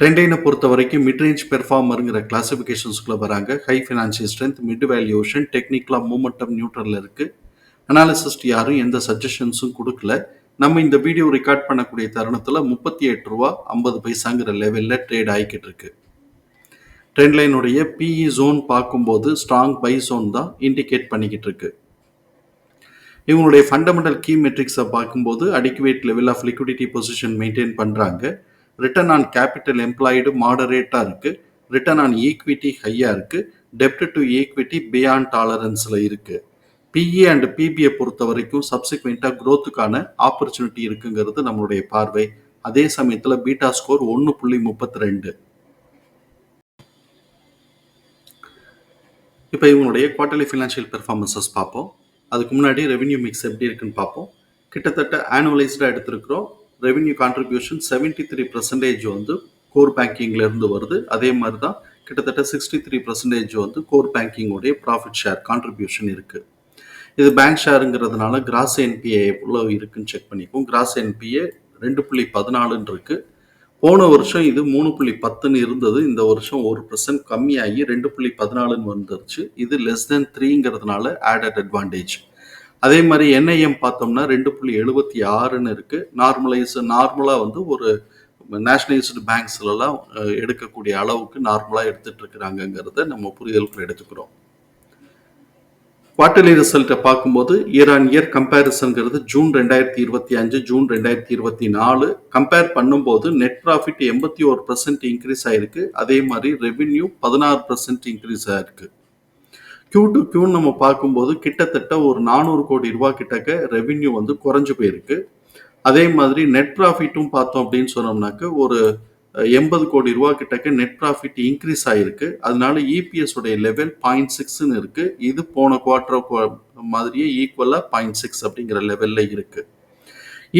ட்ரெண்டைனை பொறுத்த வரைக்கும் மிட்ரேஞ்ச் பெர்ஃபார்மருங்கிற கிளாசிஃபிகேஷன்ஸ்குள்ளே வராங்க. High financial strength mid valuation டெக்னிக்கலாக மூமெண்டம் நியூட்ரலில் இருக்குது அனாலிசிஸ்ட் யாரும் எந்த சஜஷன்ஸும் கொடுக்கல. நம்ம இந்த வீடியோ ரெக்கார்ட் பண்ணக்கூடிய தருணத்தில் முப்பத்தி எட்டு ரூபா ஐம்பது பைசாங்கிற லெவலில் ட்ரேட் ஆகிக்கிட்டு இருக்கு. ட்ரெண்ட் லைனுடைய பிஇ ஜோன் பார்க்கும்போது ஸ்ட்ராங் பை ஜோன் தான் இண்டிகேட் பண்ணிக்கிட்டு இருக்கு. இவங்களுடைய ஃபண்டமெண்டல் கீ மெட்ரிக்ஸை பார்க்கும்போது adequate level of liquidity position maintain பண்ணுறாங்க ரிட்டர்ன் ஆன் கேபிட்டல் எம்ப்ளாய்டு மாடரேட்டாக இருக்குது ரிட்டர்ன் ஆன் ஈக்விட்டி ஹையாக இருக்குது டெப்ட் டு ஈக்விட்டி பியாண்ட் டாலரன்ஸில் இருக்குது பிஇ அண்ட் பிபியை பொறுத்த வரைக்கும் சப்சிக்வெண்ட்டாக க்ரோத்துக்கான ஆப்பர்ச்சுனிட்டி இருக்குங்கிறது நம்மளுடைய பார்வை. அதே சமயத்தில் பீட்டா ஸ்கோர் ஒன்று புள்ளி முப்பத்தி ரெண்டு. இப்போ இவங்களுடைய குவார்டர்லி ஃபினான்ஷியல் பெர்ஃபார்மன்சஸ் பார்ப்போம். அதுக்கு முன்னாடி ரெவென்யூ மிக்ஸ் எப்படி இருக்குன்னு பார்ப்போம். கிட்டத்தட்ட ஆனுவலைஸ்டாக எடுத்திருக்கிறோம். Revenue contribution seventy three percentage வந்து கோர் பேங்கிங்லேருந்து வருது. அதே மாதிரி தான் கிட்டத்தட்ட சிக்ஸ்டி த்ரீ பர்சன்டேஜ் வந்து கோர் பேங்கிங்கோடைய ப்ராஃபிட் ஷேர் கான்ட்ரிபியூஷன் இருக்குது இது பேங்க் ஷேருங்கிறதுனால கிராஸ் என்பிஏ எவ்வளோ இருக்குன்னு செக் பண்ணிக்குவோம். கிராஸ் என்பிஏ ரெண்டு புள்ளி பதினாலுன்னு இருக்கு. போன வருஷம் இது மூணு புள்ளி பத்துன்னு இருந்தது. இந்த வருஷம் ஒரு பர்சன்ட் கம்மியாகி ரெண்டு புள்ளி பதினாலுன்னு வந்துருச்சு. இது லெஸ் தென் த்ரீங்கிறதுனால ஆடட் அட்வான்டேஜ் அதே மாதிரி என்ஐஎம் பார்த்தோம்னா ரெண்டு புள்ளி எழுபத்தி ஆறுன்னு இருக்கு. நார்மலைஸ் நார்மலாக வந்து ஒரு நேஷனலைஸ்டு பேங்க்ஸ்லலாம் எடுக்கக்கூடிய அளவுக்கு நார்மலாக எடுத்துட்டு இருக்கிறாங்கங்கிறத நம்ம புரிதலுக்குள்ள எடுத்துக்கிறோம். குவார்டர்லி ரிசல்ட்டை பார்க்கும்போது இயர் ஆன் இயர் கம்பேரிசன்கிறது ஜூன் ரெண்டாயிரத்தி இருபத்தி அஞ்சு ஜூன் ரெண்டாயிரத்தி இருபத்தி நாலு. கம்பேர் பண்ணும்போது நெட் ப்ராஃபிட் எண்பத்தி ஒரு பர்சன்ட் இன்க்ரீஸ் ஆயிருக்கு. அதே மாதிரி ரெவின்யூ பதினாறு பர்சன்ட் இன்க்ரீஸ் ஆயிருக்கு. கியூ டு கியூ நம்ம பார்க்கும்போது கிட்டத்தட்ட ஒரு நானூறு கோடி ரூபா கிட்டக்க ரெவின்யூ வந்து குறைஞ்சு போயிருக்கு. அதே மாதிரி நெட் ப்ராஃபிட்டும் பார்த்தோம் அப்படின்னு சொன்னோம்னாக்க ஒரு எண்பது கோடி ரூபா கிட்டக்க நெட் ப்ராஃபிட் இன்க்ரீஸ் ஆகிருக்கு அதனால இபிஎஸ் உடைய லெவல் பாயிண்ட் சிக்ஸ்ன்னு இருக்கு. இது போன குவார்டர் மாதிரியே ஈக்குவலாக பாயிண்ட் சிக்ஸ் அப்படிங்கிற லெவலில் இருக்கு.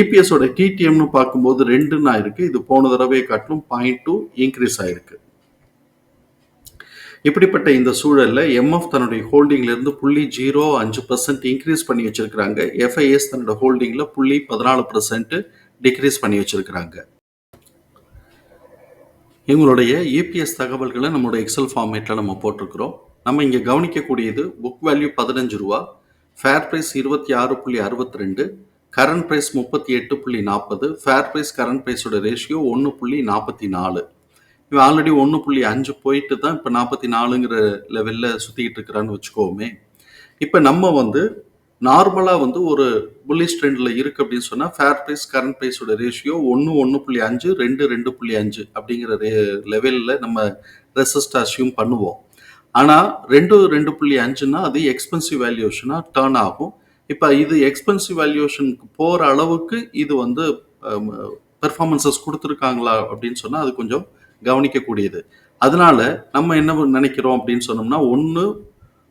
இபிஎஸோட டிடிஎம்னு பார்க்கும்போது ரெண்டுன்னு ஆயிருக்கு இது போன தடவை காட்டிலும் பாயிண்ட் டூ இன்க்ரீஸ் ஆயிருக்கு. இப்படிப்பட்ட இந்த சூழலில் எம்எஃப் தன்னுடைய ஹோல்டிங்லேருந்து புள்ளி ஜீரோ அஞ்சு பர்சன்ட் இன்க்ரீஸ் பண்ணி வச்சுருக்கிறாங்க. எஃப்ஐஎஸ் தன்னோட ஹோல்டிங்கில் புள்ளி பதினாலு பர்சன்ட் டிக்ரீஸ் பண்ணி வச்சுருக்கிறாங்க. எங்களுடைய இபிஎஸ் தகவல்களை நம்மளோட எக்ஸல் ஃபார்மேட்டில் நம்ம போட்டிருக்கிறோம். நம்ம இங்கே கவனிக்கக்கூடியது புக் வேல்யூ பதினஞ்சு ரூபா ஃபேர் ப்ரைஸ் இருபத்தி ஆறு புள்ளி அறுபத்தி ரெண்டு கரண்ட் ப்ரைஸ் முப்பத்தி எட்டு புள்ளி நாற்பது ஃபேர் ப்ரைஸ் கரண்ட் ப்ரைஸோட ரேஷியோ ஒன்று புள்ளி நாற்பத்தி நாலு. இவன் ஆல்ரெடி ஒன்று புள்ளி அஞ்சு போயிட்டு தான் இப்போ நாற்பத்தி நாலுங்கிற லெவலில் சுற்றிக்கிட்டு இருக்கிறான்னு வச்சுக்கோமே. இப்போ நம்ம வந்து நார்மலாக வந்து ஒரு புல்லிஷ் ட்ரெண்டில் இருக்குது அப்படின்னு சொன்னால் ஃபேர் ப்ரைஸ் கரண்ட் ப்ரைஸோட ரேஷியோ ஒன்று ஒன்று புள்ளி அஞ்சு ரெண்டு ரெண்டு புள்ளி அஞ்சு அப்படிங்கிற ரே லெவலில் நம்ம ரெசிஸ்ட் அசியூம் பண்ணுவோம். ஆனால் ரெண்டு ரெண்டு புள்ளி அஞ்சுன்னா அது எக்ஸ்பென்சிவ் வேல்யூஷனாக டேர்ன் ஆகும். இப்போ இது எக்ஸ்பென்சிவ் வேல்யூஷனுக்கு போகிற அளவுக்கு இது வந்து பெர்ஃபார்மன்சஸ் கொடுத்துருக்காங்களா அப்படின்னு சொன்னால் அது கொஞ்சம் கவனிக்கக்கூடியது. அதனால நம்ம என்ன நினைக்கிறோம் அப்படின்னு சொன்னோம்னா ஒன்று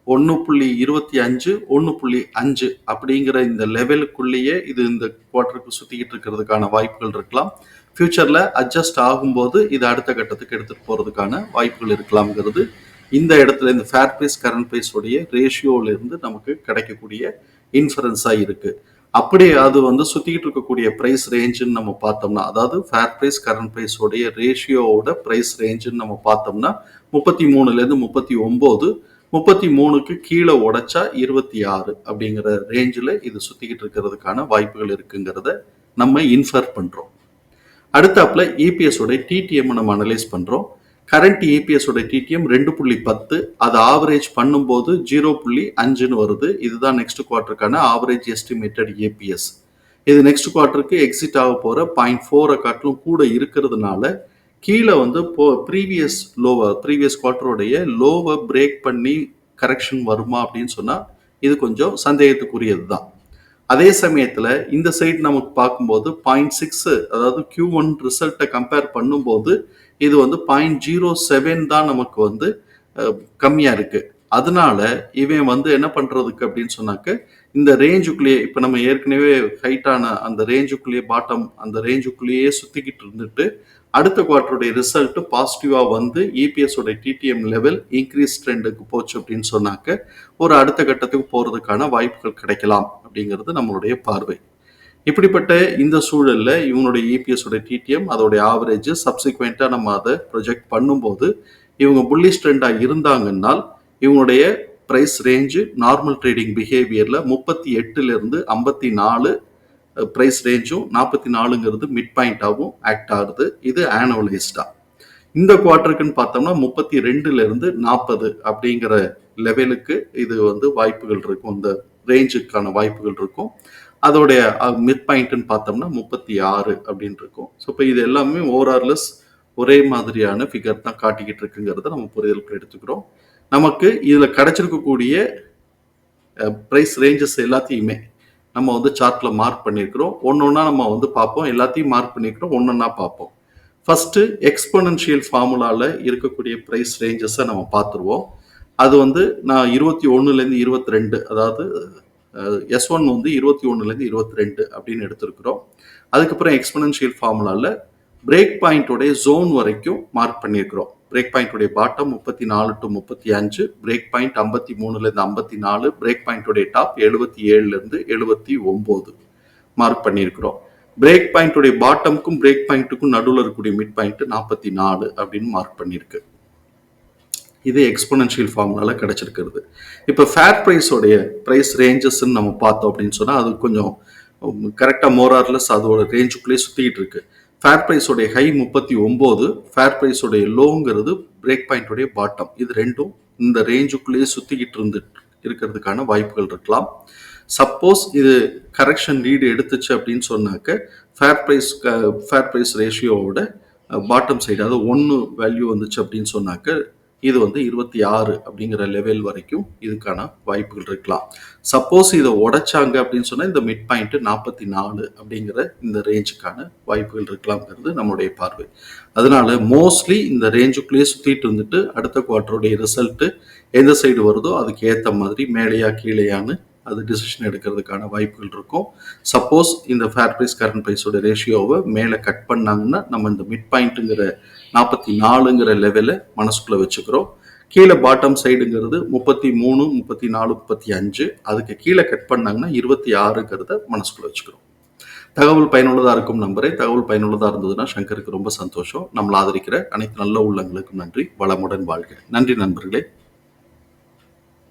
ஒன்று புள்ளி இருபத்தி அஞ்சு ஒன்று புள்ளி அஞ்சு அப்படிங்கிற இந்த லெவலுக்குள்ளேயே இது இந்த குவார்டருக்கு சுற்றிக்கிட்டு இருக்கிறதுக்கான வாய்ப்புகள் இருக்கலாம். ஃப்யூச்சரில் அட்ஜஸ்ட் ஆகும்போது இது அடுத்த கட்டத்துக்கு எடுத்துகிட்டு போகிறதுக்கான வாய்ப்புகள் இருக்கலாம்ங்கிறது இந்த இடத்துல இந்த ஃபேர் ப்ரைஸ் கரண்ட் ப்ரைஸோடைய ரேஷியோவிலேருந்து நமக்கு கிடைக்கக்கூடிய இன்ஃபரன்ஸாக இருக்குது அப்படி அது வந்து சுற்றிக்கிட்டு இருக்கக்கூடிய ப்ரைஸ் ரேஞ்சுன்னு நம்ம பார்த்தோம்னா அதாவது ஃபேர் ப்ரைஸ் கரண்ட் ப்ரைஸோடைய ரேஷியோவோட ப்ரைஸ் ரேஞ்சுன்னு நம்ம பார்த்தோம்னா முப்பத்தி மூணுலேருந்து முப்பத்தி ஒம்பது முப்பத்தி மூணுக்கு கீழே உடைச்சா இருபத்தி ஆறு அப்படிங்கிற ரேஞ்சில் இது சுற்றிக்கிட்டு இருக்கிறதுக்கான வாய்ப்புகள் இருக்குங்கிறத நம்ம இன்ஃபர் பண்ணுறோம் அடுத்தாப்புல இபிஎஸ் உடைய டிடிஎம் நம்ம அனலைஸ் பண்ணுறோம் கரண்ட் இபிஎஸ் டிடிஎம் ரெண்டு புள்ளி பத்து அது ஆவரேஜ் பண்ணும்போது ஜீரோ புள்ளி அஞ்சுன்னு வருது. இதுதான் நெக்ஸ்ட் குவார்ட்டருக்கான ஆவரேஜ் எஸ்டிமேட்டட் ஏபிஎஸ் இது நெக்ஸ்ட் குவார்ட்டருக்கு எக்ஸிட் ஆக போகிற பாயிண்ட் ஃபோரை காட்டிலும் கூட இருக்கிறதுனால கீழே வந்து போ ப்ரீவியஸ் லோவை ப்ரீவியஸ் குவார்ட்டருடைய லோவை பிரேக் பண்ணி கரெக்ஷன் வருமா அப்படின்னு சொன்னால் இது கொஞ்சம் சந்தேகத்துக்குரியது தான் அதே சமயத்தில் இந்த சைடு நமக்கு பார்க்கும்போது பாயிண்ட் சிக்ஸு அதாவது கியூ ஒன் ரிசல்ட்டை கம்பேர் பண்ணும்போது இது வந்து பாயிண்ட் ஜீரோ செவன் தான் நமக்கு வந்து கம்மியாக இருக்குது அதனால இவன் வந்து என்ன பண்ணுறதுக்கு அப்படின்னு சொன்னாக்க இந்த ரேஞ்சுக்குள்ளேயே இப்போ நம்ம ஏற்கனவே ஹைட்டான அந்த ரேஞ்சுக்குள்ளேயே பாட்டம் அந்த ரேஞ்சுக்குள்ளேயே சுற்றிக்கிட்டு இருந்துட்டு அடுத்த குவார்டருடைய ரிசல்ட்டு பாசிட்டிவாக வந்து இபிஎஸோட டிடிஎம் லெவல் இன்க்ரீஸ் ட்ரெண்டுக்கு போச்சு அப்படின்னு சொன்னாக்க ஒரு அடுத்த கட்டத்துக்கு போகிறதுக்கான வாய்ப்புகள் கிடைக்கலாம் அப்படிங்கிறது நம்மளுடைய பார்வை. இப்படிப்பட்ட இந்த சூழலில் இவங்களுடைய இபிஎஸ் உடைய டிடிஎம் அதோடைய ஆவரேஜ் சப்சிக்வெண்ட்டாக நம்ம அதை ப்ரொஜெக்ட் பண்ணும்போது இவங்க புல்லிஷ் ட்ரெண்டாக இருந்தாங்கன்னால் இவங்களுடைய ப்ரைஸ் ரேஞ்சு நார்மல் ட்ரேடிங் பிஹேவியரில் முப்பத்தி எட்டுலேருந்து ஐம்பத்தி நாலு ப்ரைஸ் ரேஞ்சும் நாற்பத்தி நாலுங்கிறது மிட் பாயிண்டாகவும் ஆக்ட் ஆகுது. இது ஆனுவலைஸ்டாக இந்த குவார்ட்டருக்குன்னு பார்த்தோம்னா முப்பத்தி ரெண்டுலேருந்து நாற்பது அப்படிங்கிற லெவலுக்கு இது வந்து வாய்ப்புகள் இருக்கும். இந்த ரேஞ்சுக்கான வாய்ப்புகள் இருக்கும். அதோடைய மிட் பாயிண்ட்னு பார்த்தோம்னா முப்பத்தி ஆறு அப்படின்னு இருக்கும் ஸோ இப்போ இது எல்லாமே ஓவரார்லெஸ் ஒரே மாதிரியான ஃபிகர் தான் காட்டிக்கிட்டு இருக்குங்கிறத நம்ம புரிதலுக்கு எடுத்துக்கிறோம். நமக்கு இதில் கிடைச்சிருக்கக்கூடிய ப்ரைஸ் ரேஞ்சஸ் எல்லாத்தையுமே நம்ம வந்து சார்ட்டில் மார்க் பண்ணியிருக்கிறோம். ஒன்று ஒன்றா நம்ம வந்து பார்ப்போம். எல்லாத்தையும் மார்க் பண்ணியிருக்கிறோம். ஒன்று ஒன்றா பார்ப்போம். ஃபஸ்ட்டு எக்ஸ்பொனன்ஷியல் ஃபார்முலாவில் இருக்கக்கூடிய ப்ரைஸ் ரேஞ்சஸை நம்ம பார்த்துருவோம். அது வந்து நான் இருபத்தி ஒன்றுலேருந்து இருபத்தி ரெண்டு அதாவது எஸ் ஒன் வந்து இருபத்தி ஒன்றுலேருந்து இருபத்தி ரெண்டு அப்படின்னு எடுத்திருக்கிறோம். அதுக்கப்புறம் எக்ஸ்பனன்ஷியல் ஃபார்முலாவில் பிரேக் பாயிண்ட்டுடைய ஜோன் வரைக்கும் மார்க் பண்ணியிருக்கிறோம். பிரேக் பாயிண்ட்டுடைய பாட்டம் முப்பத்தி நாலு டு முப்பத்தி அஞ்சு பிரேக் பாயிண்ட் ஐம்பத்தி மூணுலேருந்து ஐம்பத்தி நாலு பிரேக் பாயிண்ட்டுடைய டாப் எழுபத்தி ஏழுலேருந்து எழுபத்தி ஒம்பது மார்க் பண்ணியிருக்கிறோம். பிரேக் பாயிண்ட்டுடைய பாட்டமுக்கும் பிரேக் பாயிண்ட்டுக்கும் நடுவில் இருக்கக்கூடிய மிட் பாயிண்ட் நாற்பத்தி நாலு அப்படின்னு மார்க் பண்ணியிருக்கு. இது எக்ஸ்போனன்ஷியல் ஃபார்முலால கிடைச்சிருக்கிறது. இப்போ ஃபேர் ப்ரைஸோடைய ப்ரைஸ் ரேஞ்சஸ்ன்னு நம்ம பார்த்தோம் அப்படின்னு சொன்னால் அது கொஞ்சம் கரெக்டாக மோரார்லெஸ் அதோட ரேஞ்சுக்குள்ளேயே சுற்றிக்கிட்டு இருக்கு. ஃபேர் ப்ரைஸோடைய ஹை முப்பத்தி ஒம்பது ஃபேர் ப்ரைஸோடைய லோங்கிறது பிரேக் பாயிண்ட்டோடைய பாட்டம் இது ரெண்டும் இந்த ரேஞ்சுக்குள்ளேயே சுற்றிக்கிட்டு இருந்து இருக்கிறதுக்கான வாய்ப்புகள் இருக்கலாம். சப்போஸ் இது கரெக்ஷன் லீடு எடுத்துச்சு அப்படின்னு சொன்னாக்க ஃபேர் ப்ரைஸ் ஃபேர் ப்ரைஸ் ரேஷியோவோட பாட்டம் சைடு அதாவது ஒன்று வேல்யூ வந்துச்சு அப்படின்னு சொன்னாக்க இது வந்து இருபத்தி ஆறு அப்படிங்கிற லெவல் வரைக்கும் இதுக்கான வாய்ப்புகள் இருக்கலாம். சப்போஸ் இதை உடைச்சாங்க அப்படின்னு சொன்னால் இந்த மிட் பாயிண்ட் நாற்பத்தி நாலு அப்படிங்கிற இந்த ரேஞ்சுக்கான வாய்ப்புகள் இருக்கலாம்ங்கிறது நம்மளுடைய பார்வை. அதனால மோஸ்ட்லி இந்த ரேஞ்சுக்குள்ளேயே சுற்றிட்டு இருந்துட்டு அடுத்த குவார்ட்டருடைய ரிசல்ட்டு எந்த சைடு வருதோ அதுக்கு ஏற்ற மாதிரி மேலேயா கீழேயான்னு அது டிசிஷன் எடுக்கிறதுக்கான வாய்ப்புகள் இருக்கும். சப்போஸ் இந்த ஃபேர் ப்ரைஸ் கரண்ட் ப்ரைஸோட ரேஷியோவை மேலே கட் பண்ணாங்கன்னா நம்ம இந்த மிட் பாயிண்ட்டுங்கிற நாற்பத்தி நாலுங்கிற லெவலை மனசுக்குள்ளே வச்சுக்கிறோம். கீழே பாட்டம் சைடுங்கிறது முப்பத்தி மூணு முப்பத்தி நாலு முப்பத்தி அஞ்சு. அதுக்கு கீழே கட் பண்ணாங்கன்னா இருபத்தி ஆறுங்கிறத மனசுக்குள்ளே வச்சுக்கிறோம். தகவல் பயனுள்ளதாக இருக்கும் நம்பரே தகவல் பயனுள்ளதாக இருந்ததுன்னா சங்கருக்கு ரொம்ப சந்தோஷம். நம்மளை ஆதரிக்கிற அனைத்து நல்ல உள்ளங்களுக்கும் நன்றி. வளமுடன் வாழ்க. நன்றி நண்பர்களே.